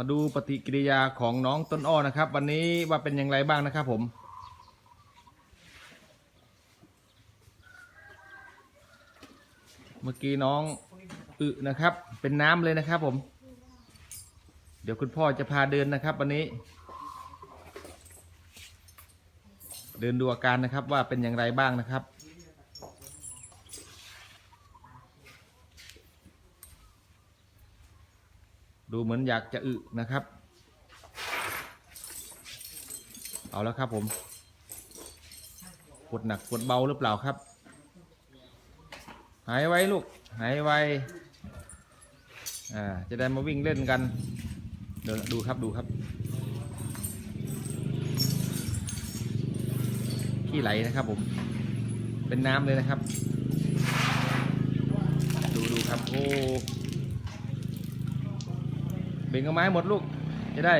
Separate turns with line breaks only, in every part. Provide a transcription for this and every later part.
มาดูปฏิกิริยาของน้องต้นอ้อนะครับ วันนี้ว่าเป็นอย่างไรบ้างนะครับผม เมื่อกี้น้องอึนะครับ เป็นน้ำเลยนะครับผม เดี๋ยวคุณพ่อจะพาเดินนะครับ วันนี้ เดินดูอาการนะครับว่าเป็นอย่างไรบ้างนะครับ ดูเหมือนอยากจะอึนะครับ เอาแล้วครับผมปวดหนักปวดเบาหรือเปล่าครับ หายไวลูก หายไวอ่าจะได้มาวิ่งเล่นกันเดี๋ยวดูครับดูครับขี้ไหลนะครับผม เป็นน้ำเลยนะครับ ดูดูครับ โอ้ เบ่งเอาไม้หมดลูก จะได้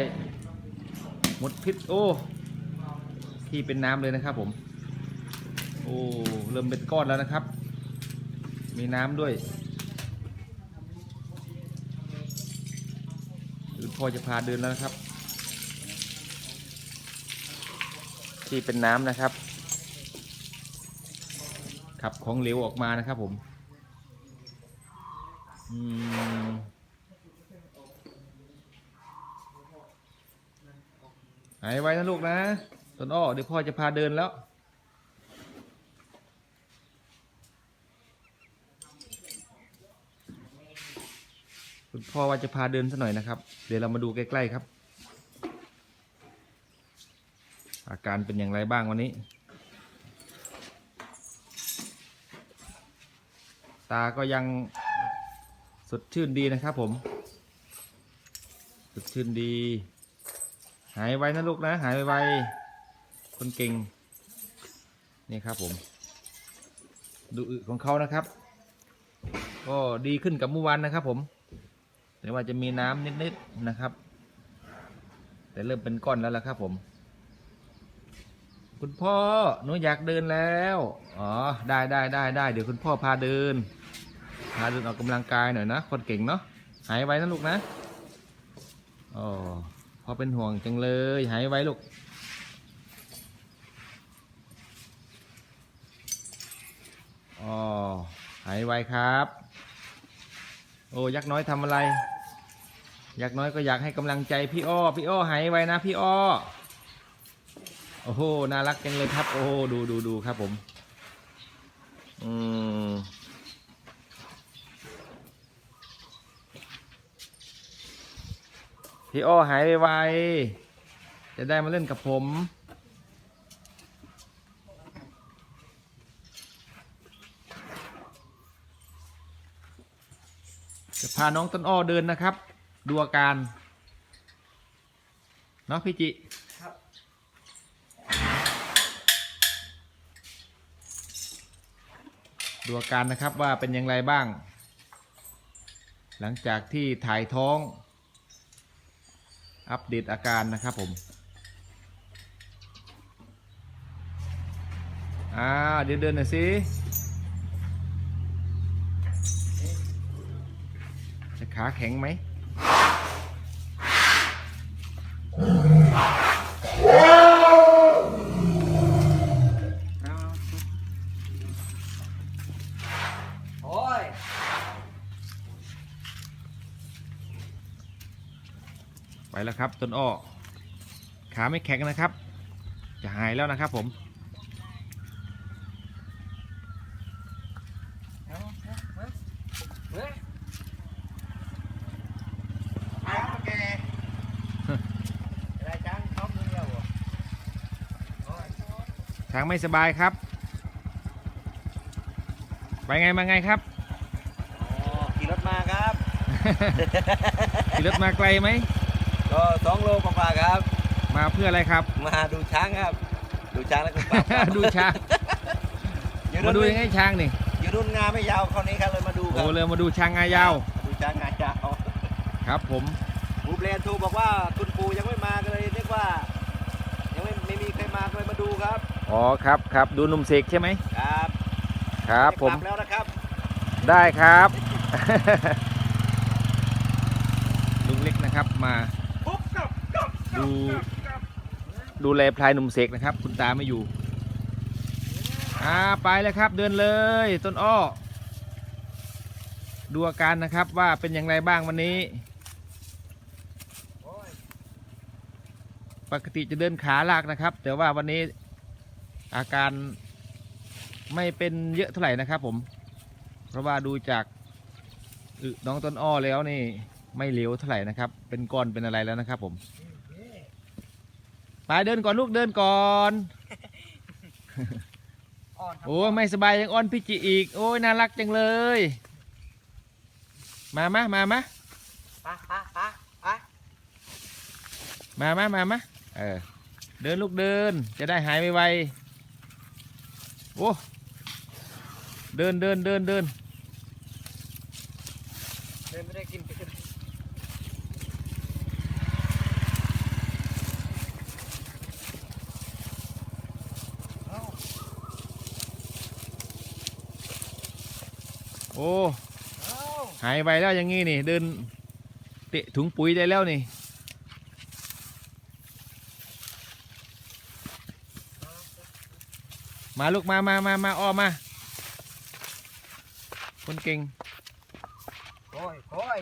หมดพิษโอ้ที่เป็นน้ำเลยนะครับ ผม โอ้เริ่มเป็นก้อนแล้วนะครับ มีน้ำด้วยหรือพอจะพาเดินแล้วนะครับ ที่เป็นน้ำนะครับ ขับของเหลวออกมานะครับผม อืมายไว้นะลูกนะต้นอ้อเดี๋ยวพ่อจะพาเดินแล้วคุณพ่อว่าจะพาเดินสักหน่อยนะครับ เดี๋ยวเรามาดูใกล้ๆครับ อาการเป็นอย่างไรบ้างวันนี้ ตาก็ยังสดชื่นดีนะครับผม สดชื่นดี หายไวนะลูกนะ หายไวๆคนเก่ง นี่ครับผม ดูอึของเขานะครับ ก็ดีขึ้นกับเมื่อวานนะครับ ผมแต่ว่าจะมีน้ำนิดๆนะครับ แต่เริ่มเป็นก้อนแล้วล่ะครับผม คุณพ่อหนูอยากเดินแล้วอ๋อได้ได้ได้ได้เดี๋ยวคุณพ่อพาเดิน พาเดินออกกำลังกายหน่อยนะ คนเก่งเนาะหายไวนะลูกนะอ๋อ อเป็นห่วงจังเลย หายไวลูก อ๋อ หายไวครับ โอ้ยักษ์น้อยทำอะไร ยักษ์น้อยก็อยากให้กำลังใจพี่อ้อ พี่อ้อหายไวนะพี่อ้อ โอ้โห น่ารักจังเลยครับ โอ้โหดูดูดูครับผม อืม พี่อ้อหายไวๆจะได้มาเล่นกับผม จะพาน้องต้นอ้อเดินนะครับ ดูอาการ เนาะพี่จิ
ครับ
ดูอาการนะครับว่าเป็นอย่างไรบ้าง หลังจากที่ถ่ายท้อง อัปเดตอาการนะครับผมอ่าเดี๋ยวเดินหน่อยสิจะขาแข็งไหม แล้วครับต้นอ้อขาไม่แข็งนะครับ จะหายแล้วนะครับผม
เอาเอาเอาเฮ้ยไปครับแกอะไรจังชอบเดียวเหรอโอ้ย
ช้างไม่สบายครับ ไปไงมาไงครับ
อ๋อขี่รถมาครับ
ขี่รถมาไกลไหม
ก็สองโลกว่าๆครับ
มาเพื่ออะไรครับ
มาดูช้างครับ ดูช้างแล้วก็ปรับครับ
ดูช้าง
อยู่
มาดู
รุ่น
ยังไงช้างนี่
อยู่รุ่นงาไม่ยาวคราวนี้ครับเลยมาดูค
โอ้
รับ
เลยมาดูช้างงายาว
ดูช้างงายาว
ครับผม
ปูเปลนทูบอกว่าคุณปูยังไม่มาก็เลยเรียกว่า ยังไม่ไม่มีใครมาก็เลยมาดูครับ
อ๋อครับครับดูหนุ่มเสกใช่ไหม
ครับ
ครับผม
กลับแล้วนะครับ
ได้ครับ ลุงเล็กนะครับมา ดูดูแลพลายหนุ่มเสกนะครับ คุณตาไม่อยู่ อ่าไปเลยครับเดินเลยต้นอ้อ ดูอาการนะครับว่าเป็นอย่างไรบ้างวันนี้ ปกติจะเดินขาลากนะครับ แต่ว่าวันนี้อาการไม่เป็นเยอะเท่าไหร่นะครับผม เพราะว่าดูจากน้องต้นอ้อแล้วนี่ไม่เหลวเท่าไหร่นะครับ เป็นก้อนเป็นอะไรแล้วนะครับผม ไปเดินก่อนลูกเดินก่อน
อ่อนครับ
โอ้ยไม่สบายยังอ้อนพี่จิอีก โอ้ยน่ารักจังเลย มามะมามะ
ปะปะปะปะ
มามะมามะเออเดินลูกเดินจะได้หายไวๆโอ้เดินเดินเดินเดิน
เดินไม่ได้กินไปขึ้น
โอ้
เอ้า
หายไวแล้วอย่างงี้นี่ เดิน เตะถุงปุ๋ยได้แล้วนี่มาลูกมามามามาอ้อมา คนเก่ง
โอ้ยโอ้ย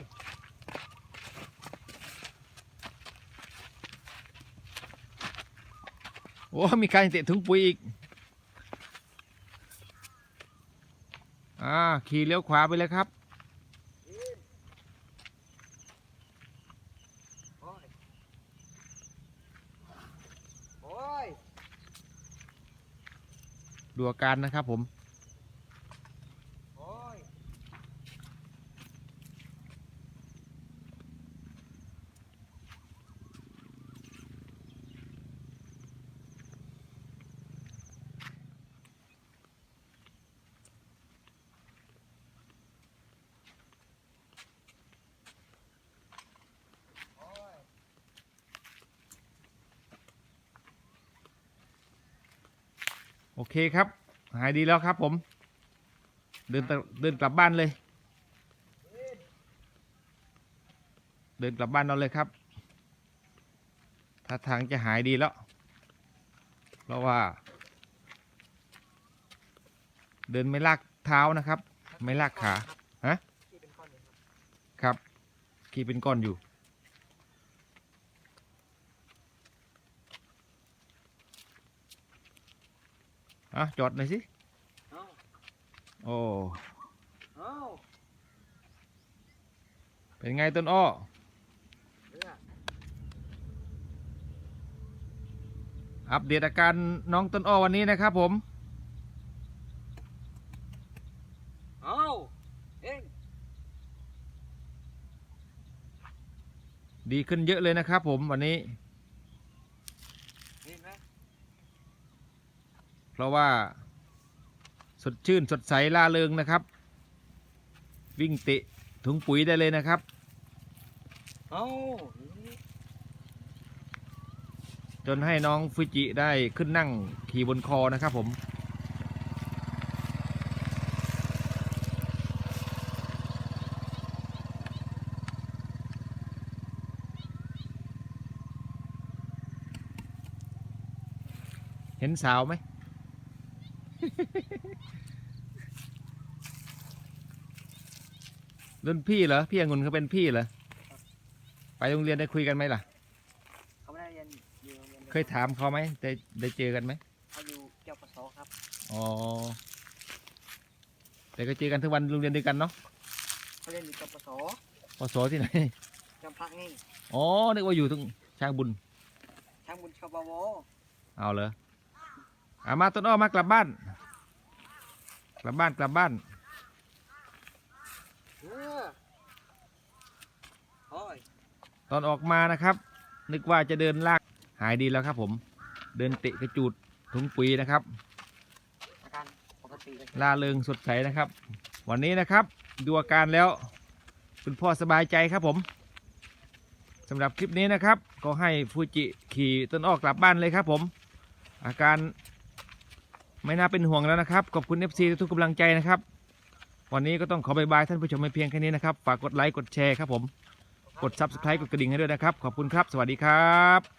โอ้มีการเตะถุงปุ๋ยอีก อ่าขี่เลี้ยวขวาไปเลยครับ
โอ้ยโอ้ย
ดูอาการนะครับผม เคครับ หายดีแล้วครับผม เดินเดินกลับบ้านเลย เดินกลับบ้านเราเลยครับถ้าทางจะหายดีแล้ว เพราะว่า เดินไม่ลากเท้านะครับ ไม่ลากขาฮะ
ครับ
ครับขี่เป็นก้อนอยู่ อะจอดหน่อยสิ
เอ้า
โอ้
เอ้า
เป็นไงต้นอ้อ
เนี่ย
อัปเดตอาการน้องต้นอ้อวันนี้นะครับผม
เอ้าเอ็ง
ดีขึ้นเยอะเลยนะครับผมวันนี้
เห็นไหม
เพราะว่าสดชื่นสดใสล่าเริงนะครับ วิ่งเตะถุงปุ๋ยได้เลยนะครับ
เอา
จนให้น้องฟูจิได้ขึ้นนั่งขี่บนคอนะครับผม เห็นสาวไหม รุ่นพี่เหรอพี่องุ่นเขาเป็นพี่เหรอไปโรงเรียนได้คุยกันไหมล่ะ
เขาไม่ได้เรียนอยู่โรงเรียน
เคยถามเขาไหมได้ได้เจอกันไหม
เขาอยู่เจ้าปศครับ
อ๋อแต่ก็เจอกันทุกวันโรงเรียนด้วยกันเนาะ
เขาเรียนอยู่เจ้าปศ
พศที่ไหน
จำพักนี่
อ๋อนึกว่าอยู่ตรงช่างบุญ
ทางบุญชบว
เอาเลยอามาต้นอ้อมากลับบ้านก ลับบ้านกลับบ้าน
เออโอ้ย
ตอนออกมานะครับ นึกว่าจะเดินลากหายดีแล้วครับ ผม เดินเตะกระจูดถุงปุ๋ยนะครับ
อาการปกติเลย
ล่าเริงสดใสนะครับ วันนี้นะครับ ดูอาการแล้ว คุณพ่อสบายใจครับผมสำหรับคลิปนี้นะครับ ก็ให้ฟูจิขี่ต้นอ้อกลับบ้านเลยครับผม อาการ ไม่น่าเป็นห่วงแล้วนะครับ ขอบคุณ FC ทุกกำลังใจนะครับ วันนี้ก็ต้องขอบายบายท่านผู้ชมไปเพียงแค่นี้นะครับ ฝากกดไลค์กดแชร์ครับผม กด Subscribe กดกระดิ่งให้ด้วยนะครับ ขอบคุณครับ สวัสดีครับ